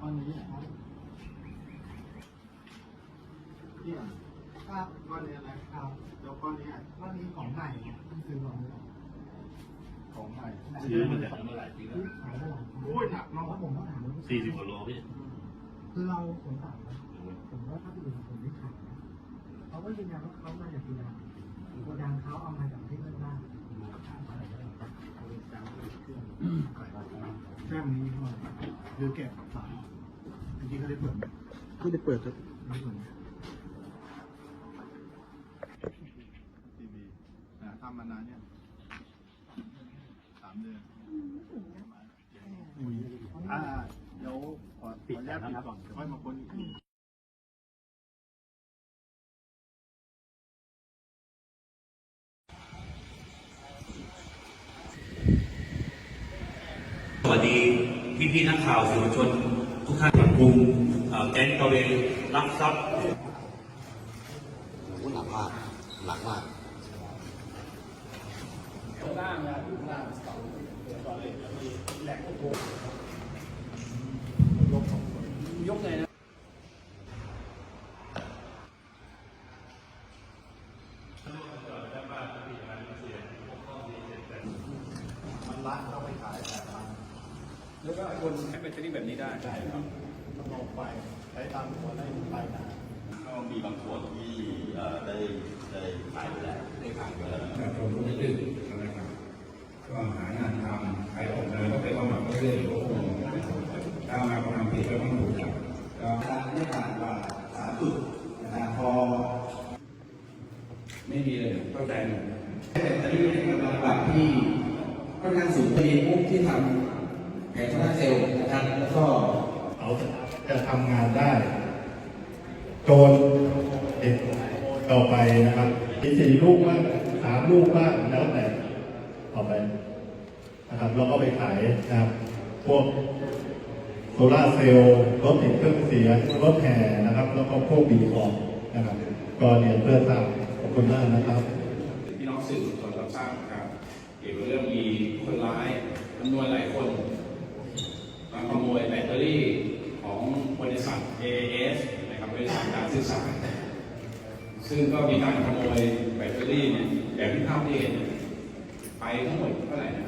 ตอนนี้นะครับเนี่ยครับก้อนนี้อะไรครับเดี๋ยวก้อนนี้ก้อนนี้ของใหม่เพิ่งซื้อมาเมื่อของใหม่ซื้อมาจากเมื่อหลายปีแล้วขายได้หลายปีโอ้ยหนักมากครับผมต้องถามว่าสี่สิบกว่าโลพี่คือเราผมต่างนะผมว่าถ้าอื่นผมไม่ขายนะเขาก็ยืนยันว่าเขามาจากกีฬาโกดังเขาเอามาจากที่เพื่อนบ้านแค่นี้เท่านั้ หรือเก็บฝาจริงๆเขาได้เปิดก็ได้เปิดครับไม่เปิดทีวีอ่าทำมานานเนี่ยสามเดือนอ่าเดี๋ยวขอขออนุญาตปิดก่อนเดี๋ยวค่อยมาค้นอีกทีสวัสดี พี่พี่ๆนักข่าวสื่อมวลชน ทุกท่านจับกลุ่มเอ่อแก๊งตระเวนลักทรัพย์โอ้โหหนักมากหนักมากมันละเข้าไปขายแต่มัน แล้วก็คนใช้แบตเตอรี่แบบนี้ได้ใช่ครับต้องลงไปใช้ตามหัวได้ไปนะก็มีบางส่วนที่เอ่อได้ได้ขายไปแล้วได้ขายไปแล้วประชาชนก็ไม่ดื้อนะครับก็หางานทำใครออกงานก็ไปสมัครก็เรื่อยๆก็คงถ้ามาทำผิดก็ต้องถูกจับก็การไม่ผ่านกว่าสามจุดนะครับพอไม่มีเลยเข้าใจหมดแต่ตอนนี้เป็นกำลังปรับที่ค่อนข้างสูงมีปุ๊บที่ทำ แผงโซลาร์เซลล์นะครับ แล้วก็เขาจะทำงานได้ โจรเด็กต่อไปนะครับมีสี่ลูกบ้างสามลูกบ้างแล้วแต่ต่อไปนะครับแล้วก็ไปขายนะครับ พวกโซลาเซลล์รถติดเครื่องเสียงรถแห่นะครับ แล้วก็พวกบีคอมนะครับก็เรียนเพื่อทราบขอบคุณมากนะครับพี่น้องสื่อมวลชนรับทราบนะครับ เกี่ยวกับเรื่องมีคนร้ายจำนวนหลายคนมาขโมยแบตเตอรี่ของบริษัท AAS นะครับบริษัทการสื่อสารซึ่งก็มีการขโมยแบตเตอรี่เนี่ยแบบที่ภาพที่เห็นเนี่ยไปทั้งหมดเท่าไหร่นะ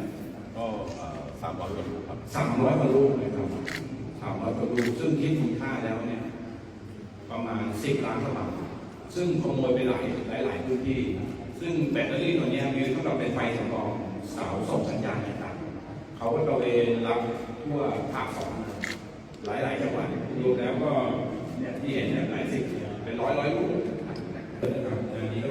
ก็สามร้อยกว่าลูกครับสามร้อยกว่าลูกนะครับสามร้อยกว่าลูกซึ่งคิดมูลค่าแล้วเนี่ยประมาณสิบล้านกว่าบาทซึ่งขโมยไปหลายหลายหลายพื้นที่ ซึ่งแบตเตอรี่ตัวเนี้ยมีเท่ากับเป็นไฟสำรองเสาส่งสัญญาณต่างๆเขาก็ตระเวนรับทั่วภาคสองหลายหลายๆจังหวัดรวมแล้วก็ เนี่ยที่เห็นเนี่ยหลายสิบเป็นร้อยร้อยลูกนะครับอันนี้ก็